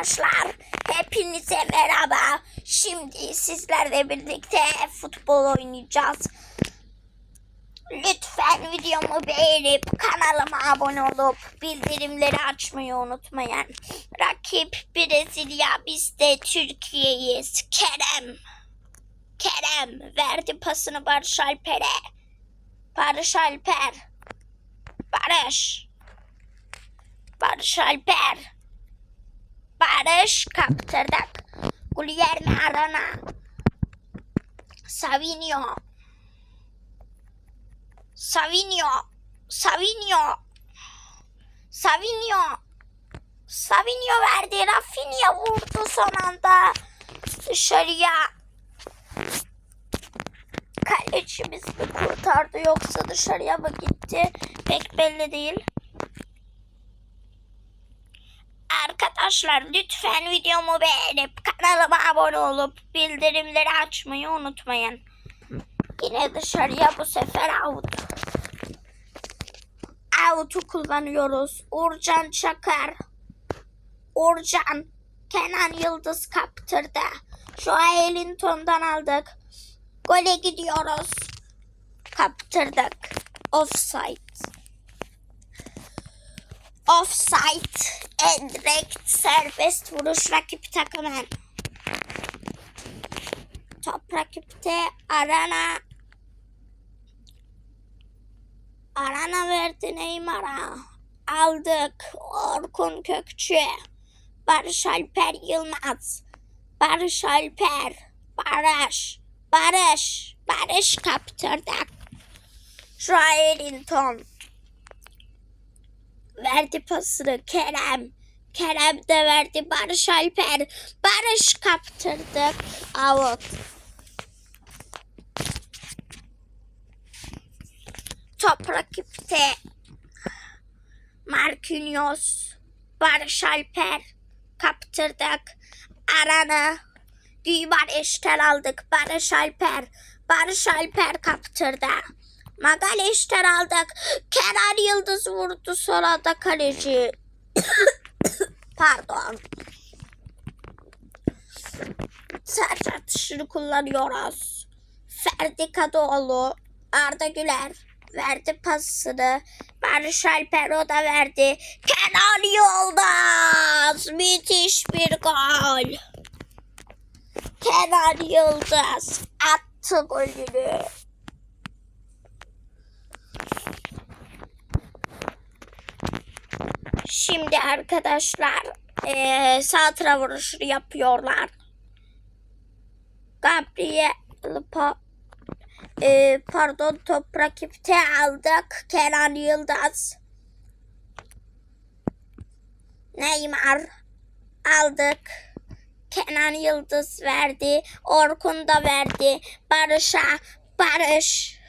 arkadaşlar. Hepinize merhaba. Şimdi sizlerle birlikte futbol oynayacağız. Lütfen videomu beğenip kanalıma abone olup bildirimleri açmayı unutmayın. Rakip Brezilya biz de Türkiye'yiz. Kerem. Kerem verdi pasını Barış Alper'e. Barış Alper. Barış. Barış Alper. Barış kaptırdık. Guilherme Arana. Savinho. Savinho. Savinho. Savinho. Savinho verdi. Rafinha vurdu son anda. Dışarıya. Kalecimiz mi kurtardı yoksa dışarıya mı gitti? Pek belli değil. Arkadaşlar lütfen videomu beğenip kanalıma abone olup bildirimleri açmayı unutmayın. Yine dışarıya bu sefer out. Out'u kullanıyoruz. Urcan Çakar. Urcan. Kenan Yıldız kaptırdı. Şu an Elinton'dan aldık. Gole gidiyoruz. Kaptırdık. Offside. Offside. En direkt serbest vuruş rakip takımın. Top rakipte Arana. Arana verdi Neymar'a. Aldık. Orkun Kökçü. Barış Alper Yılmaz. Barış Alper. Barış. Barış. Barış kaptırdık. Ellington verdi pasını Kerem. Kerem de verdi Barış Alper. Barış kaptırdık. Out. Top rakipte. Marquinhos. Barış Alper. Kaptırdık. Arana. Güvariş'ten aldık. Barış Alper. Barış Alper kaptırdı. Magaleş'ten aldık. Kenan Yıldız vurdu sonra da kaleci. Pardon. Sert atışını kullanıyoruz. Ferdi Kadıoğlu, Arda Güler verdi pasını. Barış Alper da verdi. Kenan Yıldız. Müthiş bir gol. Kenan Yıldız attı golünü. Şimdi arkadaşlar eee sağ vuruşunu yapıyorlar. Gabriel pa, eee, pardon top rakipte aldık. Kenan Yıldız. Neymar aldık. Kenan Yıldız verdi. Orkun da verdi. Barış'a. Barış.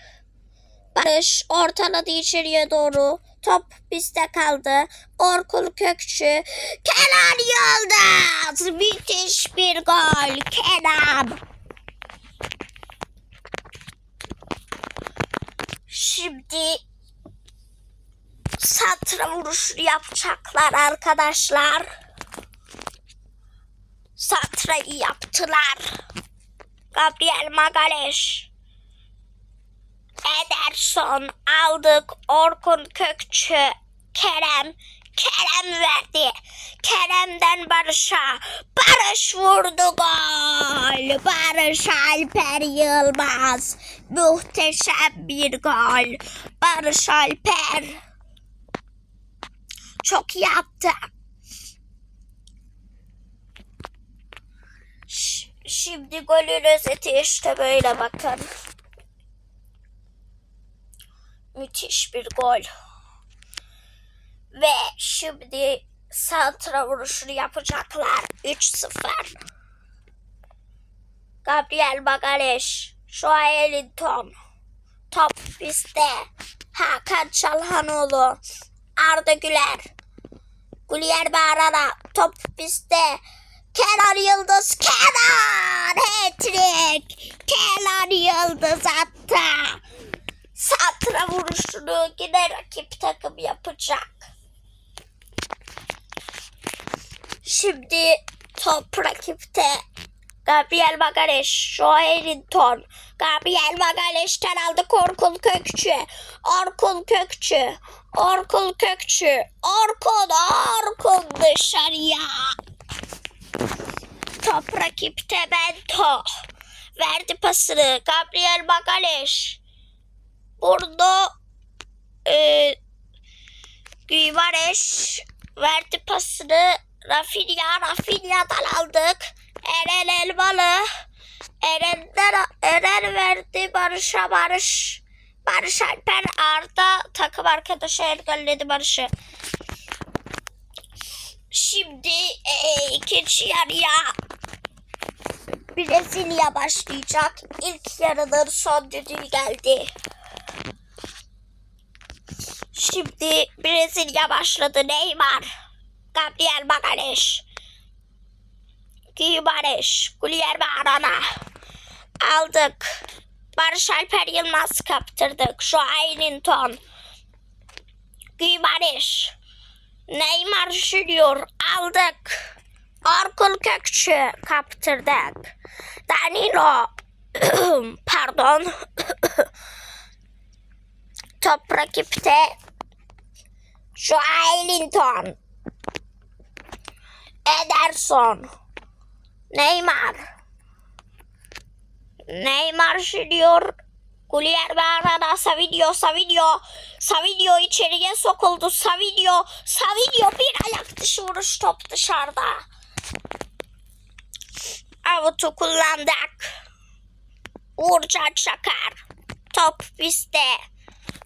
Barış ortaladı içeriye doğru. Top bizde kaldı. Orkun Kökçü. Kenan Yıldız. Müthiş bir gol. Kenan. Şimdi santra vuruşunu yapacaklar arkadaşlar. Santrayı yaptılar. Gabriel Magaleş. Ederson aldık. Orkun Kökçü. Kerem. Kerem verdi. Kerem'den Barış'a. Barış vurdu gol. Barış Alper Yılmaz. Muhteşem bir gol. Barış Alper. Çok iyi Şimdi golün özeti işte böyle bakın. Müthiş bir gol. Ve şimdi santra vuruşunu yapacaklar. 3-0. Gabriel Magaleş. Joao Ellington. Top bizde. Hakan Çalhanoğlu. Arda Güler. Guilherme Arana. Top bizde. Kenan Yıldız. Kenan. Hat-trick. Kenan Yıldız attı. Santra vuruşunu yine rakip takım yapacak. Şimdi top rakipte. Gabriel Magareş, Joelinton. Gabriel Magareş'ten aldı Orkun Kökçü. Orkun Kökçü. Orkun Kökçü. Orkun, Orkun dışarıya. Top rakipte Bento. Verdi pasını. Gabriel Magaleş. Burada e, Güvareş verdi pasını. Rafinha, Rafinha'dan aldık. Eren Elmalı. Eren'den, Eren verdi Barış'a Barış. Barış Alper Arda takım arkadaşı engelledi Barış'ı. Şimdi e, ikinci yarıya Brezilya başlayacak. İlk yarının son düdüğü geldi. Şimdi Brezilya başladı. Neymar, Gabriel Magares, Guimarães, Guilherme Arana aldık. Barış Alper Yılmaz kaptırdık. Şu Aynington, Guimarães, Neymar Junior aldık. Orkun Kökçü kaptırdık. Danilo pardon top rakipte şu Ellington Ederson. Neymar. Neymar Junior Guilherme Arana Savinio Savinio Savinio içeriye sokuldu. Savinio Savinio bir ayak dışı vuruş top dışarıda. Avutu kullandık. Uğurcan Çakar top bizde.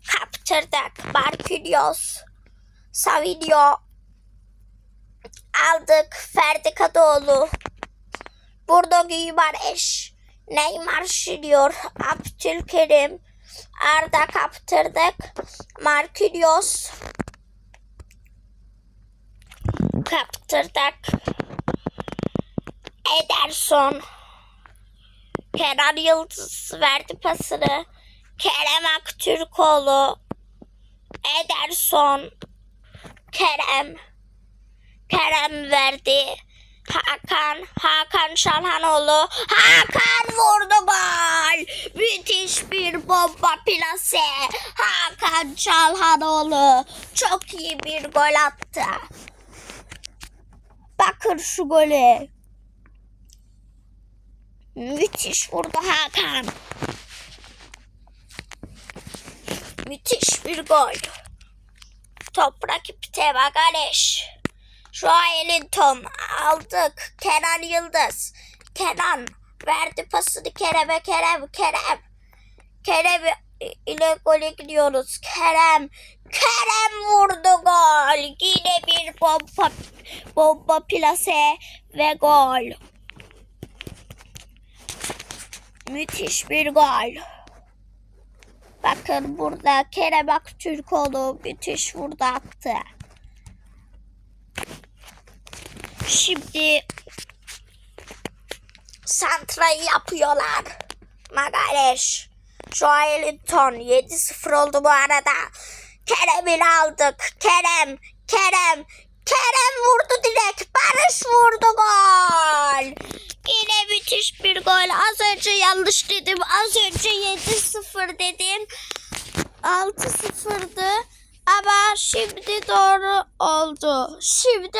Kaptırdık. Marquinhos Savinio aldık Ferdi Kadıoğlu. Burada Güyümareş Neymar Junior Abdülkerim Arda kaptırdık Marquinhos kaptırdık Ederson Kenan Yıldız verdi pasını Kerem Aktürkoğlu Ederson Kerem. Kerem verdi. Hakan Hakan Şalhanoğlu. Hakan vurdu gol. Müthiş bir bomba plase. Hakan Çalhanoğlu çok iyi bir gol attı. Bakın şu gole müthiş vurdu Hakan. Müthiş bir gol top rakipte Magaleş şu Ellington aldık. Kenan Yıldız. Kenan verdi pasını Kerem'e Kerem Kerem. Kerem ile gole gidiyoruz. Kerem. Kerem vurdu gol. Yine bir bomba bomba plase ve gol. Müthiş bir gol. Bakın burada Kerem Aktürkoğlu müthiş vurdu attı. Şimdi santrayı yapıyorlar. Magaleş. Joelinton 7-0 oldu bu arada. Kerem'i aldık. Kerem, Kerem, Kerem vurdu direkt. Barış vurdu gol. Yine müthiş bir gol. Az önce yanlış dedim. Az önce 7-0 dedim. 6-0'dı. Ama şimdi doğru oldu. Şimdi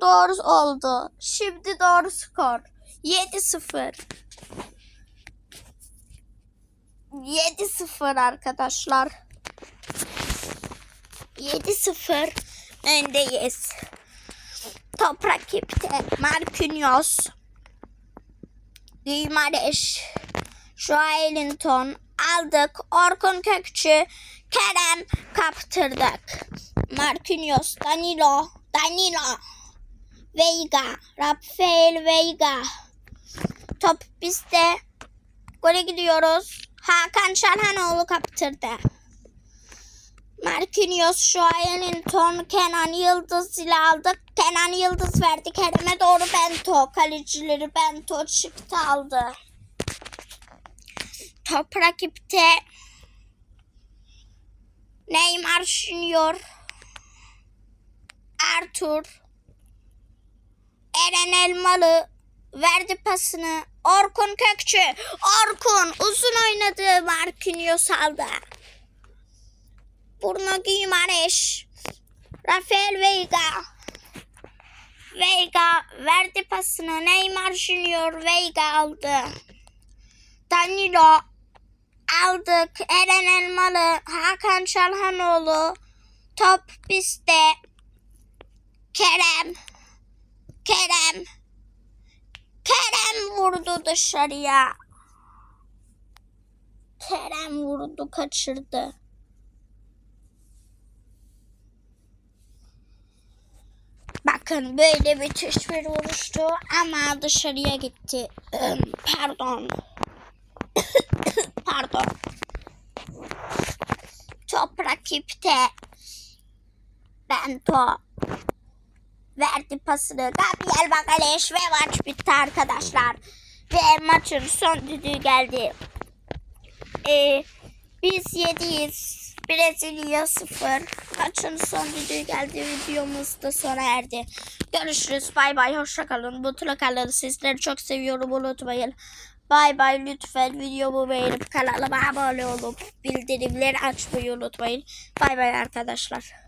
doğru oldu. Şimdi doğru skor. 7-0. 7-0 arkadaşlar. 7-0 öndeyiz. Top rakipte Marquinhos. Guimarães. Joelinton aldık. Orkun Kökçü. Kerem kaptırdık. Marquinhos, Danilo, Danilo, Veiga, Rafael Veiga. Top bizde. Gole gidiyoruz. Hakan Şalhanoğlu kaptırdı. Marquinhos, Joelinton, Kenan Yıldız ile aldık. Kenan Yıldız verdi. Kerem'e doğru Bento. Kalecileri Bento çıktı aldı. Top rakipte Neymar Junior Arthur Eren Elmalı verdi pasını. Orkun Kökçü. Orkun uzun oynadı. Marquinhos aldı. Bruno Guimaraes. Rafael Veiga. Veiga verdi pasını. Neymar Junior Veiga aldı. Danilo aldık. Eren Elmalı, Hakan Çalhanoğlu. Top bizde. Kerem. Kerem. Kerem vurdu dışarıya. Kerem vurdu kaçırdı. Bakın böyle bir vuruştu ama dışarıya gitti. Pardon. Pardon. Top rakipte. Bento verdi pasını. Gabriel Magalhaes ve maç bitti arkadaşlar. Ve maçın son düdüğü geldi. Ee, biz yediyiz. Brezilya 0. Maçın son düdüğü geldi. Videomuz da sona erdi. Görüşürüz. Bay bay. Hoşçakalın. Mutlu kalın. Sizleri çok seviyorum. Unutmayın. Bay bay. Lütfen videomu beğenip kanalıma abone olup bildirimleri açmayı unutmayın. Bay bay arkadaşlar.